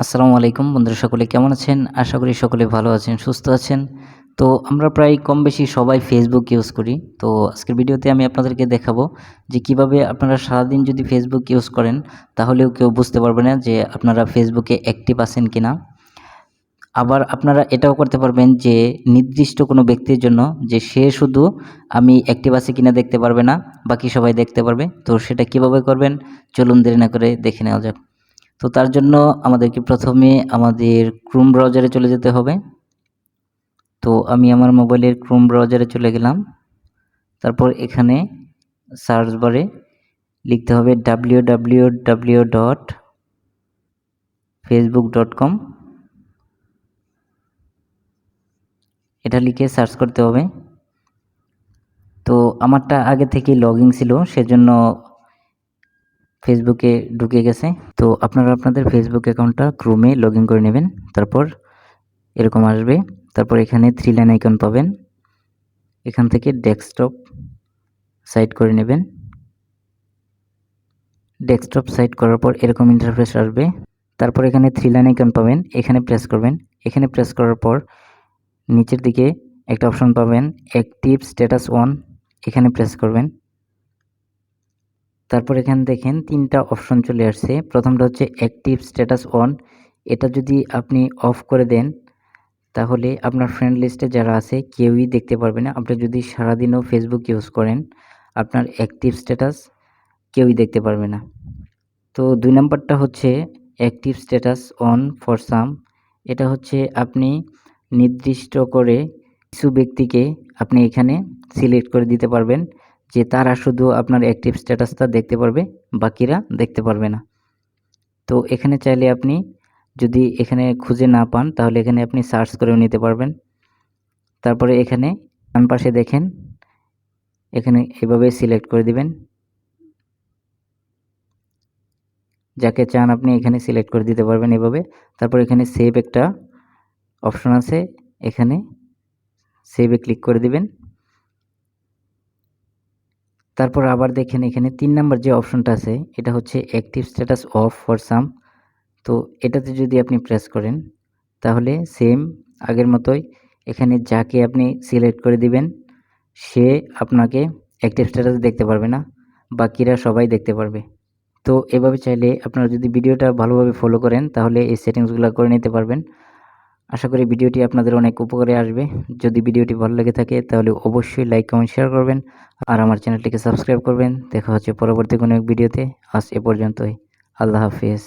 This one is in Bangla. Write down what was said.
আসসালামু আলাইকুম বন্ধুরা, সকলে কেমন আছেন? আশা করি সকলে ভালো আছেন, সুস্থ আছেন। তো আমরা প্রায় কম বেশি সবাই ফেসবুক ইউজ করি। তো আজকের ভিডিওতে আমি আপনাদেরকে দেখাবো যে কীভাবে আপনারা সারাদিন যদি ফেসবুক ইউজ করেন, তাহলেও কেউ বুঝতে পারবে না যে আপনারা ফেসবুকে অ্যাক্টিভ আছেন কিনা। আবার আপনারা এটাও করতে পারবেন যে নির্দিষ্ট কোনো ব্যক্তির জন্য যে সে শুধু আমি অ্যাক্টিভ আছে কিনা দেখতে পারবে না, বাকি সবাই দেখতে পারবে। তো সেটা কীভাবে করবেন, চলুন দেরি না করে দেখে নেওয়া যাক। তো তার জন্য আমাদেরকে প্রথমে আমাদের ক্রোম ব্রাউজারে চলে যেতে হবে। তো আমি আমার মোবাইলের ক্রোম ব্রাউজারে চলে গেলাম। তারপর এখানে সার্চ বারে লিখতে হবে W W W dot Facebook dot com এটা লিখে সার্চ করতে হবে। তো আমারটা আগে থেকে লগ ছিল, সেজন্য ফেসবুকে ঢুকে গেছে। তো আপনারা আপনাদের ফেসবুক অ্যাকাউন্টটা ক্রোমে লগ করে নেবেন। তারপর এরকম আসবে। তারপর এখানে থ্রি লাইন আইকন পাবেন। এখান থেকে ডেস্কটপ সাইট করে নেবেন। ডেস্কটপ সাইট করার পর এরকম ইন্টারফেস আসবে। তারপর এখানে থ্রি লাইন আইকন পাবেন। এখানে প্রেস করবেন। এখানে প্রেস করার পর নিচের দিকে একটা অপশন পাবেন। অ্যাক্টিভ স্ট্যাটাস ওয়ান এখানে প্রেস করবেন। তারপর এখানে দেখেন তিনটা অপশন চলে আসছে। প্রথমটা হচ্ছে অ্যাক্টিভ স্ট্যাটাস অন এটা যদি আপনি অফ করে দেন, তাহলে আপনার ফ্রেন্ড লিস্টে যারা আছে, কেউই দেখতে পারবে না। আপনি যদি সারাদিনও ফেসবুক ইউজ করেন, আপনার অ্যাক্টিভ স্ট্যাটাস কেউই দেখতে পারবে না। তো দুই নাম্বারটা হচ্ছে active status on for some এটা হচ্ছে আপনি নির্দিষ্ট করে কিছু ব্যক্তিকে আপনি এখানে সিলেক্ট করে দিতে পারবেন। যে তারা শুধু আপনার অ্যাক্টিভ স্ট্যাটাসটা দেখতে পারবে, বাকিরা দেখতে পারবে না। তো এখানে চাইলে আপনি যদি এখানে খুঁজে না পান, তাহলে এখানে আপনি সার্চ করেও নিতে পারবেন। তারপরে এখানে ডান পাশে দেখেন, এখানে এভাবে সিলেক্ট করে দিবেন। যাকে চান আপনি এখানে সিলেক্ট করে দিতে পারবেন এভাবে। তারপর এখানে সেভ একটা অপশন আছে, এখানে সেভে ক্লিক করে দিবেন। তারপর আবার দেখেন এখানে তিন নাম্বার যে অপশনটা আছে, এটা হচ্ছে active status off for some তো এটাতে যদি আপনি প্রেস করেন, তাহলে সেম আগের মতোই এখানে যাকে আপনি সিলেক্ট করে দিবেন, সে আপনাকে অ্যাক্টিভ স্ট্যাটাস দেখতে পারবে না, বাকিরা সবাই দেখতে পারবে। তো এভাবে চাইলে আপনারা যদি ভিডিওটা ভালোভাবে ফলো করেন, তাহলে এই সেটিংসগুলো করে নিতে পারবেন। আশা করি ভিডিওটি আপনাদের অনেক উপকারে আসবে। যদি ভিডিওটি ভালো লেগে থাকে, তাহলে অবশ্যই লাইক কমেন্ট শেয়ার করবেন আর আমার চ্যানেলটিকে সাবস্ক্রাইব করবেন। দেখা হচ্ছে পরবর্তী কোনো এক ভিডিওতে। আজ এ পর্যন্তই। আল্লাহ হাফিজ।